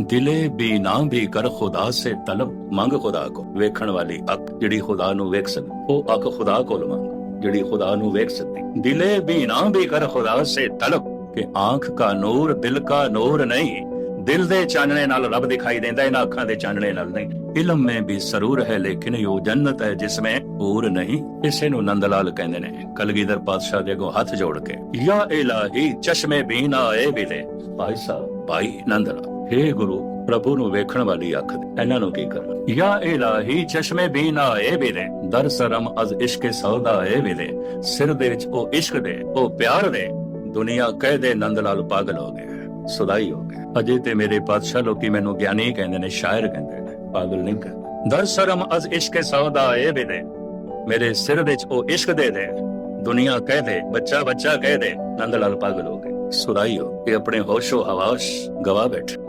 ਦਿਲੇ ਵੀ ਨਾ ਵੀ ਕਰ ਖੁਦਾ ਸੇ ਤਲਬ, ਮੰਗ ਖੁਦਾ ਕੋ। ਵੇਖਣ ਵਾਲੀ ਅੱਖ ਜਿਹੜੀ ਖੁਦਾ ਨੂੰ ਵੇਖ ਸਕਦੀ ਉਹ ਅੱਖ ਖੁਦਾ ਕੋਲ ਮੰਗ, ਜਿਹੜੀ ਖੁਦਾ ਨੂੰ ਵੇਖ ਸਕਦੀ ਦਿਲੇ ਵੀ ਨਾ ਵੀ ਕਰ ਖੁਦਾ ਸੇ ਤਲਬ, ਕਿ ਆਂਖ ਕਾ ਨੂਰ, ਦਿਲ ਕਾ ਨੂਰ ਨਹੀਂ। ਦਿਲ ਦੇ ਚਾਨਣੇ ਨਾਲ ਰੱਬ ਦਿਖਾਈ ਦਿੰਦਾ, ਇਹਨਾਂ ਅੱਖਾਂ ਦੇ ਚਾਨਣੇ ਨਾਲ ਨਹੀਂ। ਇਲਮ ਮੇ ਵੀ ਸਰੂਰ ਹੈ, ਲੇਕਿਨ ਇਹ ਜੰਨਤ ਹੈ ਜਿਸਮੇ ਹੋਰ ਨਹੀਂ। ਇਸੇ ਨੂੰ ਨੰਦ ਲਾਲ ਕਹਿੰਦੇ ਨੇ, ਕਲਗੀਧਰ ਪਾਤਸ਼ਾਹ ਦੇ ਅੱਗੋਂ ਹੱਥ ਜੋੜ ਕੇ, ਯਾ ਇਲਾਹੀ, ਚਸ਼ਮੇ ਬੀਨਾ ਏ ਬਿਲੇ ਭਾਈ ਸਾਹਿਬ, ਭਾਈ ਨੰਦ ਲਾਲ हे ਗੁਰੂ, ਪ੍ਰਭੂ ਨੂੰ ਵੇਖਣ ਵਾਲੀ ਅੱਖ ਦੇ। ਇਹਨਾਂ ਨੂੰ ਕੀ ਕਰਨਾ ਯਾ ਇਲਾਹੀ ਚਸ਼ਮੇ ਬੀਨਾ ਏ ਬਿਲੇ, ਦਰ ਸਰਮ ਅਜ਼ ਇਸ਼ਕ ਸੌਦਾ ਏ ਬਿਲੇ। ਸਿਰ ਦੇ ਵਿੱਚ ਉਹ ਇਸ਼ਕ ਦੇ, ਉਹ ਪਿਆਰ ਦੇ। ਦੁਨੀਆ ਕਹਿ ਦੇ ਨੰਦ ਲਾਲ ਪਾਗਲ ਹੋ ਗਏ ਸੁਦਾਈ ਹੋ ਗਿਆ ਅਜੇ ਤੇ ਮੇਰੇ ਪਾਤਸ਼ਾਹ ਲੋਕੀ ਮੈਨੂੰ ਗਿਆਨੀ ਕਹਿੰਦੇ ਨੇ, ਸ਼ਾਇਰ ਕਹਿੰਦੇ ਨੇ, ਪਾਗਲ ਨਹੀਂ ਕਹਿੰਦੇ। ਦਰ ਸ਼ਰਮ ਅਜ਼ ਇਸ਼ਕ ਸੌਦਾ ਏ ਬਿਦੇ ਮੇਰੇ ਸਿਰ ਵਿੱਚ ਉਹ ਇਸ਼ਕ ਦੇ ਦੇ। ਦੁਨੀਆ ਕਹਿ ਦੇ ਬੱਚਾ ਬੱਚਾ ਕਹਿ ਦੇ ਨੰਦ ਲਾਲ ਪਾਗਲ ਹੋ ਗਏ। ਸੁਦਾਈ ਹੋ, ਇਹ ਆਪਣੇ ਹੋਸ਼ੋ ਹਵਾਸ਼ ਗਵਾ ਬੈਠੇ।